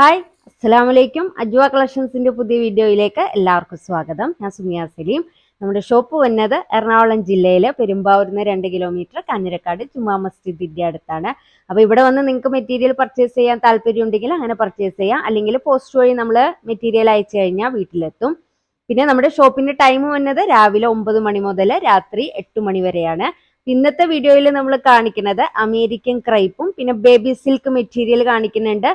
Hi അസ്സലാമു അലൈക്കും അജ്വ കളക്ഷൻസിന്റെ പുതിയ വീഡിയോയിലേക്ക് എല്ലാവർക്കും സ്വാഗതം. ഞാൻ സുമിയ സലീം. നമ്മുടെ ഷോപ്പ് വന്നത് എറണാകുളം ജില്ലയിലെ പെരുമ്പാവൂരിൽ നിന്ന് രണ്ട് കിലോമീറ്റർ കാഞ്ഞിരക്കാട് ജുമാ മസ്ജിദിന്റെ അടുത്താണ്. അപ്പോൾ ഇവിടെ വന്ന് നിങ്ങൾക്ക് മെറ്റീരിയൽ പർച്ചേസ് ചെയ്യാൻ താല്പര്യം ഉണ്ടെങ്കിൽ അങ്ങനെ പർച്ചേസ് ചെയ്യാം. അല്ലെങ്കിൽ പോസ്റ്റ് വഴി നമ്മൾ മെറ്റീരിയൽ അയച്ചു കഴിഞ്ഞാൽ വീട്ടിലെത്തും. പിന്നെ നമ്മുടെ ഷോപ്പിന്റെ ടൈം വന്നത് രാവിലെ ഒമ്പത് മണി മുതൽ രാത്രി എട്ട് മണി വരെയാണ്. ഇന്നത്തെ വീഡിയോയിൽ നമ്മൾ കാണിക്കുന്നത് അമേരിക്കൻ ക്രൈപ്പും പിന്നെ ബേബി സിൽക്ക് മെറ്റീരിയൽ കാണിക്കുന്നുണ്ട്.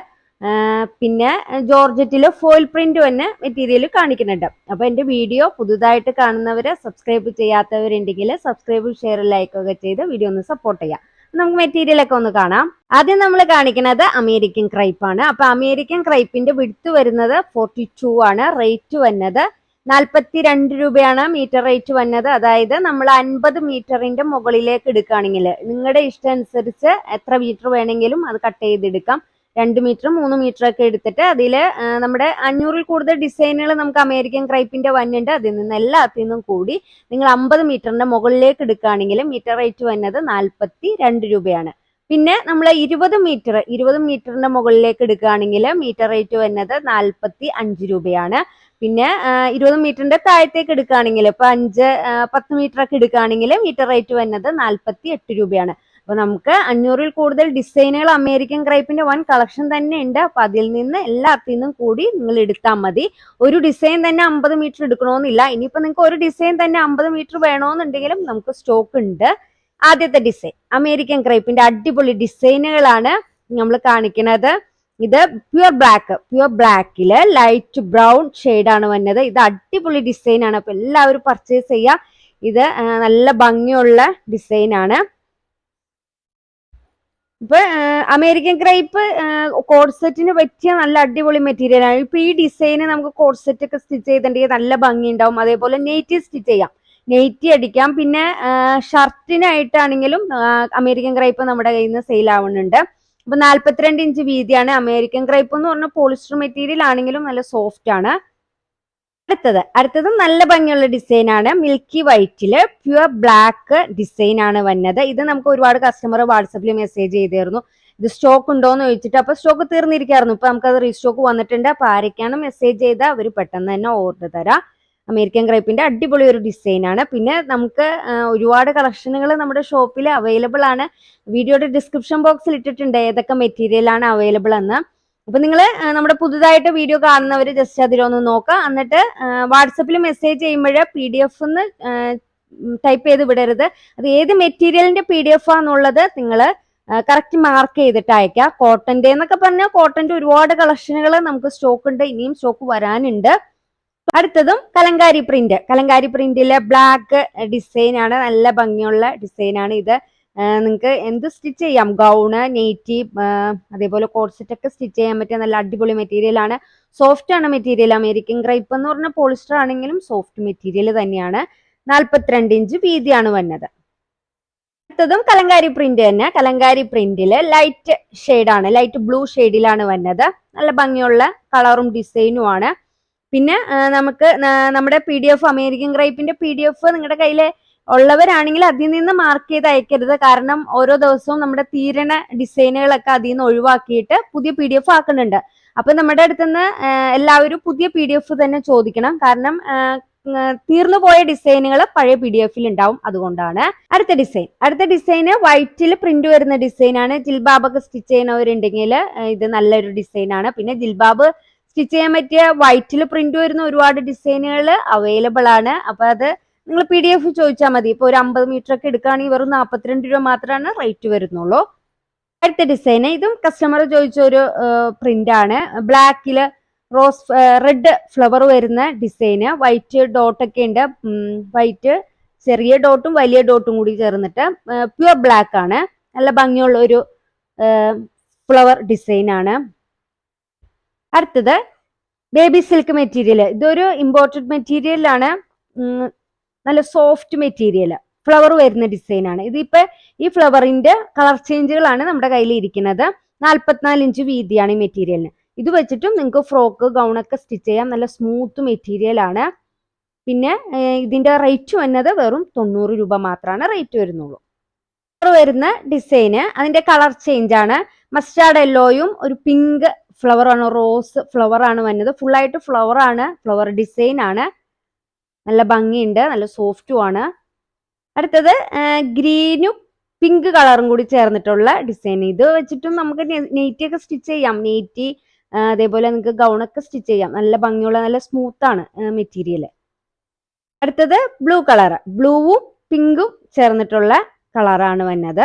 പിന്നെ ജോർജറ്റിൽ ഫോയിൽ പ്രിന്റ് തന്നെ മെറ്റീരിയൽ കാണിക്കുന്നുണ്ട്. അപ്പൊ എന്റെ വീഡിയോ പുതുതായിട്ട് കാണുന്നവര് സബ്സ്ക്രൈബ് ചെയ്യാത്തവരുണ്ടെങ്കിൽ സബ്സ്ക്രൈബ് ഷെയർ ലൈക്ക് ഒക്കെ ചെയ്ത് വീഡിയോ ഒന്ന് സപ്പോർട്ട് ചെയ്യാം. നമുക്ക് മെറ്റീരിയൽ ഒക്കെ ഒന്ന് കാണാം. ആദ്യം നമ്മൾ കാണിക്കുന്നത് അമേരിക്കൻ ക്രൈപ്പ് ആണ്. അപ്പൊ അമേരിക്കൻ ക്രൈപ്പിന്റെ വിടുത്ത് വരുന്നത് ഫോർട്ടി ടു ആണ്. റേറ്റ് വന്നത് നാൽപ്പത്തി രണ്ട് രൂപയാണ്. മീറ്റർ റേറ്റ് വന്നത്. അതായത് നമ്മൾ അൻപത് മീറ്ററിന്റെ മുകളിലേക്ക് എടുക്കുകയാണെങ്കിൽ നിങ്ങളുടെ ഇഷ്ടം അനുസരിച്ച് എത്ര മീറ്റർ വേണമെങ്കിലും അത് കട്ട് ചെയ്തെടുക്കാം. രണ്ട് മീറ്റർ മൂന്ന് മീറ്റർ ഒക്കെ എടുത്തിട്ട് അതിൽ നമ്മുടെ അഞ്ഞൂറിൽ കൂടുതൽ ഡിസൈനുകൾ നമുക്ക് അമേരിക്കൻ ക്രൈപ്പിന്റെ വന്നുണ്ട്. അതിൽ നിന്ന് എല്ലാത്തിൽ നിന്നും കൂടി നിങ്ങൾ അമ്പത് മീറ്ററിന്റെ മുകളിലേക്ക് എടുക്കുകയാണെങ്കിൽ മീറ്റർ റേറ്റ് വന്നത് നാൽപ്പത്തി രണ്ട് രൂപയാണ്. പിന്നെ നമ്മൾ ഇരുപത് മീറ്റർ ഇരുപത് മീറ്ററിന്റെ മുകളിലേക്ക് എടുക്കുകയാണെങ്കിൽ മീറ്റർ റേറ്റ് വന്നത് നാൽപ്പത്തി അഞ്ച് രൂപയാണ്. പിന്നെ ഇരുപത് മീറ്ററിന്റെ താഴത്തേക്ക് എടുക്കുകയാണെങ്കിൽ ഇപ്പൊ അഞ്ച് പത്ത് മീറ്റർ ഒക്കെ എടുക്കുകയാണെങ്കിൽ മീറ്റർ റേറ്റ് വന്നത് നാൽപ്പത്തി എട്ട് രൂപയാണ്. അപ്പൊ നമുക്ക് അഞ്ഞൂറിൽ കൂടുതൽ ഡിസൈനുകൾ അമേരിക്കൻ ക്രൈപ്പിന്റെ വൺ കളക്ഷൻ തന്നെ ഉണ്ട്. അപ്പൊ അതിൽ നിന്ന് എല്ലാത്തിൽ നിന്നും കൂടി നിങ്ങൾ എടുത്താൽ മതി. ഒരു ഡിസൈൻ തന്നെ അമ്പത് മീറ്റർ എടുക്കണമെന്നില്ല ഇനിയിപ്പോ നിങ്ങൾക്ക് ഒരു ഡിസൈൻ തന്നെ അമ്പത് മീറ്റർ വേണമെന്നുണ്ടെങ്കിലും നമുക്ക് സ്റ്റോക്ക് ഉണ്ട്. ആദ്യത്തെ ഡിസൈൻ അമേരിക്കൻ ക്രൈപ്പിന്റെ അടിപൊളി ഡിസൈനുകളാണ് നമ്മൾ കാണിക്കുന്നത് ഇത് പ്യുവർ ബ്ലാക്ക് പ്യുവർ ബ്ലാക്കിൽ ലൈറ്റ് ബ്രൗൺ ആണ് വന്നത്. ഇത് അടിപൊളി ഡിസൈൻ ആണ് അപ്പൊ എല്ലാവരും പർച്ചേസ് ചെയ്യുക ഇത് നല്ല ഭംഗിയുള്ള ഡിസൈൻ ആണ് ഇപ്പൊ അമേരിക്കൻ ക്രൈപ്പ് കോഡ്സെറ്റിന് പറ്റിയ നല്ല അടിപൊളി മെറ്റീരിയൽ ആണ്. ഇപ്പൊ ഈ ഡിസൈന് നമുക്ക് കോഡ്സെറ്റ് ഒക്കെ സ്റ്റിച്ച് ചെയ്തിട്ടുണ്ടെങ്കിൽ നല്ല ഭംഗി ഉണ്ടാവും അതേപോലെ നെയ്റ്റി സ്റ്റിച്ച് ചെയ്യാം. നെയ്റ്റി അടിക്കാം. പിന്നെ ഷർട്ടിനായിട്ടാണെങ്കിലും അമേരിക്കൻ ക്രൈപ്പ് നമ്മുടെ കയ്യിൽ നിന്ന് സെയിൽ ആവുന്നുണ്ട്. അപ്പൊ നാല്പത്തിരണ്ട് ഇഞ്ച് വീതിയാണ് അമേരിക്കൻ ക്രൈപ്പ് എന്ന് പറഞ്ഞ പോളിസ്റ്റർ മെറ്റീരിയൽ ആണെങ്കിലും നല്ല സോഫ്റ്റ് ആണ്. അടുത്തത് അടുത്തത് നല്ല ഭംഗിയുള്ള ഡിസൈൻ ആണ്. മിൽക്കി വൈറ്റിൽ പ്യുവർ ബ്ലാക്ക് ഡിസൈൻ ആണ് വന്നത്. ഇത് നമുക്ക് ഒരുപാട് കസ്റ്റമർ വാട്സപ്പിൽ മെസ്സേജ് ചെയ്തിരുന്നു. ഇത് സ്റ്റോക്ക് ഉണ്ടോ എന്ന് ചോദിച്ചിട്ട് അപ്പൊ സ്റ്റോക്ക് തീർന്നിരിക്കായിരുന്നു. ഇപ്പൊ അത് റീസ്റ്റോക്ക് വന്നിട്ടുണ്ട്. അപ്പൊ ആരൊക്കെയാണ് മെസ്സേജ് ചെയ്ത അവർ പെട്ടെന്ന് തന്നെ ഓർഡർ തരാം. അമേരിക്കൻ ക്രൈപ്പിന്റെ അടിപൊളി ഒരു ഡിസൈൻ ആണ്. പിന്നെ നമുക്ക് ഒരുപാട് കളക്ഷനുകൾ നമ്മുടെ ഷോപ്പിൽ അവൈലബിൾ ആണ്. വീഡിയോയുടെ ഡിസ്ക്രിപ്ഷൻ ബോക്സിൽ ഇട്ടിട്ടുണ്ട്. ഏതൊക്കെ മെറ്റീരിയൽ ആണ് അവൈലബിൾ എന്ന്. അപ്പൊ നിങ്ങൾ നമ്മുടെ പുതുതായിട്ട് വീഡിയോ കാണുന്നവർ ജസ്റ്റ് അതിലൊന്ന് നോക്കുക എന്നിട്ട് വാട്സപ്പിൽ മെസ്സേജ് ചെയ്യുമ്പോൾ പി ഡി എഫ് എന്ന് ടൈപ്പ് ചെയ്ത് വിടരുത്. അത് ഏത് മെറ്റീരിയലിന്റെ പി ഡി എഫ് ആണെന്നുള്ളത് നിങ്ങൾ കറക്റ്റ് മാർക്ക് ചെയ്തിട്ട് അയക്കുക കോട്ടന്റെ എന്നൊക്കെ പറഞ്ഞാൽ കോട്ടന്റെ ഒരുപാട് കളക്ഷനുകൾ നമുക്ക് സ്റ്റോക്ക് ഉണ്ട്. ഇനിയും സ്റ്റോക്ക് വരാനുണ്ട്. അടുത്തതും കലങ്കാരി പ്രിന്റ് കലങ്കാരി പ്രിന്റിലെ ബ്ലാക്ക് ഡിസൈൻ ആണ്. നല്ല ഭംഗിയുള്ള ഡിസൈനാണ് ഇത്. നിങ്ങൾക്ക് എന്ത് സ്റ്റിച്ച് ചെയ്യാം? ഗൗണ് നെയ്റ്റി അതേപോലെ കോഡ്സെറ്റ് ഒക്കെ സ്റ്റിച്ച് ചെയ്യാൻ പറ്റിയ നല്ല അടിപൊളി മെറ്റീരിയൽ ആണ്. സോഫ്റ്റ് ആണ് മെറ്റീരിയൽ അമേരിക്കൻ ഗ്രൈപ്പ് എന്ന് പറഞ്ഞ പോളിസ്റ്റർ ആണെങ്കിലും സോഫ്റ്റ് മെറ്റീരിയൽ തന്നെയാണ്. നാൽപ്പത്തിരണ്ട് ഇഞ്ച് വീതിയാണ് വന്നത്. അടുത്തതും കലങ്കാരി പ്രിന്റ് തന്നെ. കലങ്കാരി പ്രിന്റിൽ ലൈറ്റ് ആണ് ലൈറ്റ് ബ്ലൂ ഷെയ്ഡിലാണ് വന്നത്. നല്ല ഭംഗിയുള്ള കളറും ഡിസൈനും ആണ്. പിന്നെ നമുക്ക് നമ്മുടെ പി ഡി എഫ് അമേരിക്കൻ ഗ്രൈപ്പിന്റെ പി ഡി എഫ് നിങ്ങളുടെ കയ്യിൽ ഉള്ളവരാണെങ്കിൽ അതിൽ നിന്ന് മാർക്ക് ചെയ്ത് അയക്കരുത്. കാരണം ഓരോ ദിവസവും നമ്മുടെ തീരണ ഡിസൈനുകളൊക്കെ അതിൽ നിന്ന് ഒഴിവാക്കിയിട്ട് പുതിയ പി ഡി എഫ് ആക്കുന്നുണ്ട്. അപ്പൊ നമ്മുടെ അടുത്തുനിന്ന് എല്ലാവരും പുതിയ പി ഡി എഫ് തന്നെ ചോദിക്കണം. കാരണം തീർന്നു പോയ ഡിസൈനുകൾ പഴയ പി ഡി എഫിൽ ഉണ്ടാവും. അതുകൊണ്ടാണ് അടുത്ത ഡിസൈൻ. അടുത്ത ഡിസൈന് വൈറ്റിൽ പ്രിന്റ് വരുന്ന ഡിസൈനാണ് ജിൽബാബൊക്കെ സ്റ്റിച്ച് ചെയ്യുന്നവരുണ്ടെങ്കിൽ ഇത് നല്ലൊരു ഡിസൈനാണ് പിന്നെ ജിൽബാബ് സ്റ്റിച്ച് ചെയ്യാൻ പറ്റിയ വൈറ്റിൽ പ്രിന്റ് വരുന്ന ഒരുപാട് ഡിസൈനുകൾ അവൈലബിൾ ആണ്. അപ്പൊ അത് നിങ്ങൾ പി ഡി എഫ് ചോദിച്ചാൽ മതി. ഇപ്പൊ ഒരു അമ്പത് മീറ്റർ ഒക്കെ എടുക്കുകയാണെങ്കിൽ വെറും നാൽപ്പത്തിരണ്ട് രൂപ മാത്രമാണ് റേറ്റ് വരുന്നുള്ളൂ. അടുത്ത ഡിസൈൻ ഇതും കസ്റ്റമർ ചോദിച്ച ഒരു പ്രിന്റ് ആണ്. ബ്ലാക്കിൽ റോസ് റെഡ് ഫ്ലവർ വരുന്ന ഡിസൈന് വൈറ്റ് ഡോട്ട് ഒക്കെ ഉണ്ട്. വൈറ്റ് ചെറിയ ഡോട്ടും വലിയ ഡോട്ടും കൂടി ചേർന്നിട്ട് പ്യുവർ ബ്ലാക്ക് ആണ്. നല്ല ഭംഗിയുള്ള ഒരു ഫ്ലവർ ഡിസൈൻ ആണ്. അടുത്തത് ബേബി സിൽക്ക് മെറ്റീരിയൽ ഇതൊരു ഇമ്പോർട്ടഡ് മെറ്റീരിയലാണ് നല്ല സോഫ്റ്റ് മെറ്റീരിയൽ ഫ്ലവർ വരുന്ന ഡിസൈൻ ആണ്. ഇതിപ്പോ ഈ ഫ്ലവറിന്റെ കളർ ചേഞ്ചുകളാണ് നമ്മുടെ കയ്യിൽ ഇരിക്കുന്നത്. നാല്പത്തിനാല് ഇഞ്ച് വീതിയാണ് ഈ മെറ്റീരിയലിന് ഇത് വെച്ചിട്ടും നിങ്ങൾക്ക് ഫ്രോക്ക് ഗൗണൊക്കെ സ്റ്റിച്ച് ചെയ്യാം നല്ല സ്മൂത്ത് മെറ്റീരിയൽ ആണ്. പിന്നെ ഇതിന്റെ റേറ്റ് വന്നത് വെറും തൊണ്ണൂറ് രൂപ മാത്രമാണ് റേറ്റ് വരുന്നുള്ളൂ. വരുന്ന ഡിസൈന് അതിന്റെ കളർ ചേഞ്ച് ആണ്. മസ്റ്റാർഡ് യെല്ലോയും ഒരു പിങ്ക് ഫ്ലവർ ആണ് റോസ് ഫ്ലവർ ആണ് വന്നത്. ഫുൾ ആയിട്ട് ഫ്ലവർ ആണ് ഫ്ലവർ ഡിസൈൻ ആണ്. നല്ല ഭംഗിയുണ്ട് നല്ല സോഫ്റ്റും ആണ്. അടുത്തത് ഗ്രീനും പിങ്ക് കളറും കൂടി ചേർന്നിട്ടുള്ള ഡിസൈൻ. ഇത് വെച്ചിട്ടും നമുക്ക് നെയ്റ്റി ഒക്കെ സ്റ്റിച്ച് ചെയ്യാം. നെയ്റ്റി അതേപോലെ നിങ്ങൾക്ക് ഗൗണൊക്കെ സ്റ്റിച്ച് ചെയ്യാം. നല്ല ഭംഗിയുള്ള നല്ല സ്മൂത്ത് ആണ് മെറ്റീരിയൽ അടുത്തത് ബ്ലൂ കളർ ബ്ലൂവും പിങ്കും ചേർന്നിട്ടുള്ള കളറാണ് വന്നത്.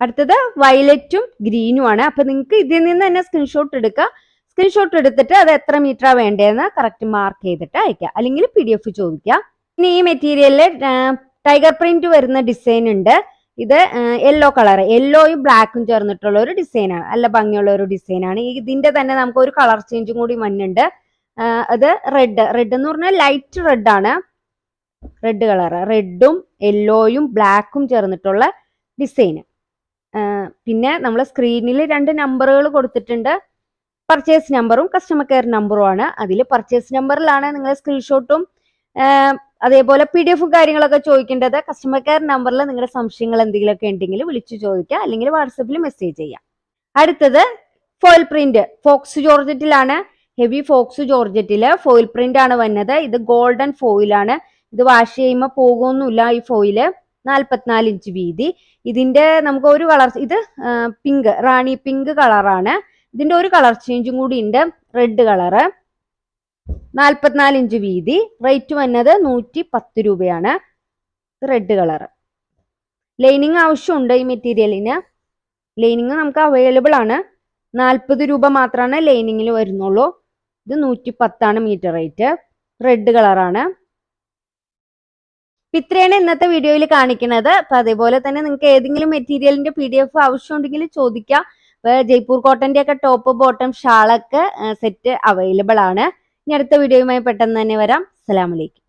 അടുത്തത് വയലറ്റും ഗ്രീനും ആണ്. അപ്പൊ നിങ്ങൾക്ക് ഇതിൽ നിന്ന് തന്നെ സ്ക്രീൻഷോട്ട് എടുക്കുക സ്ക്രീൻഷോട്ട് എടുത്തിട്ട് അത് എത്ര മീറ്ററാ വേണ്ടതെന്ന് കറക്റ്റ് മാർക്ക് ചെയ്തിട്ട് അയക്കുക അല്ലെങ്കിൽ പി ഡി എഫ് ചോദിക്കുക. ഇനി ഈ മെറ്റീരിയലിൽ ടൈഗർ പ്രിന്റ് വരുന്ന ഡിസൈൻ ഉണ്ട്. ഇത് യെല്ലോ കളർ യെല്ലോയും ബ്ലാക്കും ചേർന്നിട്ടുള്ള ഒരു ഡിസൈനാണ് നല്ല ഭംഗിയുള്ള ഒരു ഡിസൈനാണ് ഇതിന്റെ തന്നെ നമുക്ക് ഒരു കളർ ചേഞ്ചും കൂടി മണ്ണുണ്ട് അത് റെഡ് റെഡ് എന്ന് പറഞ്ഞാൽ ലൈറ്റ് റെഡ് ആണ്. റെഡ് കളർ റെഡും യെല്ലോയും ബ്ലാക്കും ചേർന്നിട്ടുള്ള ഡിസൈൻ പിന്നെ നമ്മൾ സ്ക്രീനിൽ രണ്ട് നമ്പറുകൾ കൊടുത്തിട്ടുണ്ട്. പർച്ചേസ് നമ്പറും കസ്റ്റമർ കെയർ നമ്പറും ആണ്. അതിൽ പർച്ചേസ് നമ്പറിലാണ് നിങ്ങൾ സ്ക്രീൻഷോട്ടും അതേപോലെ പി ഡി എഫും കാര്യങ്ങളൊക്കെ ചോദിക്കേണ്ടത്. കസ്റ്റമർ കെയർ നമ്പറിൽ നിങ്ങളുടെ സംശയങ്ങൾ എന്തെങ്കിലുമൊക്കെ ഉണ്ടെങ്കിൽ വിളിച്ചു ചോദിക്കുക അല്ലെങ്കിൽ വാട്സപ്പിൽ മെസ്സേജ് ചെയ്യാം. അടുത്തത് ഫോയിൽ പ്രിന്റ് ഫോക്സ് ജോർജറ്റിലാണ് ഹെവി ഫോക്സ് ജോർജറ്റിൽ ഫോയിൽ പ്രിന്റ് ആണ് വന്നത്. ഇത് ഗോൾഡൻ ഫോയിലാണ് ഇത് വാഷ് ചെയ്യുമ്പോൾ പോകുമൊന്നുമില്ല ഈ ഫോയിൽ നാൽപ്പത്തിനാല് ഇഞ്ച് വീതി. ഇതിന്റെ നമുക്ക് ഒരു കളർ ഇത് പിങ്ക് റാണി പിങ്ക് കളറാണ് ഇതിന്റെ ഒരു കളർ ചേഞ്ചും കൂടി ഉണ്ട് റെഡ് കളറ് നാൽപ്പത്തിനാല് ഇഞ്ച് വീതി. റേറ്റ് വന്നത് നൂറ്റി പത്ത് രൂപയാണ് റെഡ് കളറ് ലൈനിങ് ആവശ്യമുണ്ട് ഈ മെറ്റീരിയലിന് ലൈനിങ് നമുക്ക് അവൈലബിൾ ആണ്. നാൽപ്പത് രൂപ മാത്രമാണ് ലൈനിങ്ങിൽ വരുന്നുള്ളൂ. ഇത് നൂറ്റി പത്താണ് മീറ്റർ റേറ്റ് റെഡ് കളറാണ് ഇത്രയാണ് ഇന്നത്തെ വീഡിയോയിൽ കാണിക്കുന്നത് അപ്പൊ അതേപോലെ തന്നെ നിങ്ങൾക്ക് ഏതെങ്കിലും മെറ്റീരിയലിന്റെ പി ഡി എഫ് ആവശ്യമുണ്ടെങ്കിൽ ചോദിക്കാം. ജയ്പൂർ കോട്ടന്റെ ഒക്കെ ടോപ്പ് ബോട്ടം ഷാളൊക്കെ സെറ്റ് അവൈലബിൾ ആണ്. ഇനി അടുത്ത വീഡിയോയുമായി പെട്ടെന്ന് തന്നെ വരാം. അസ്സലാമലൈക്കും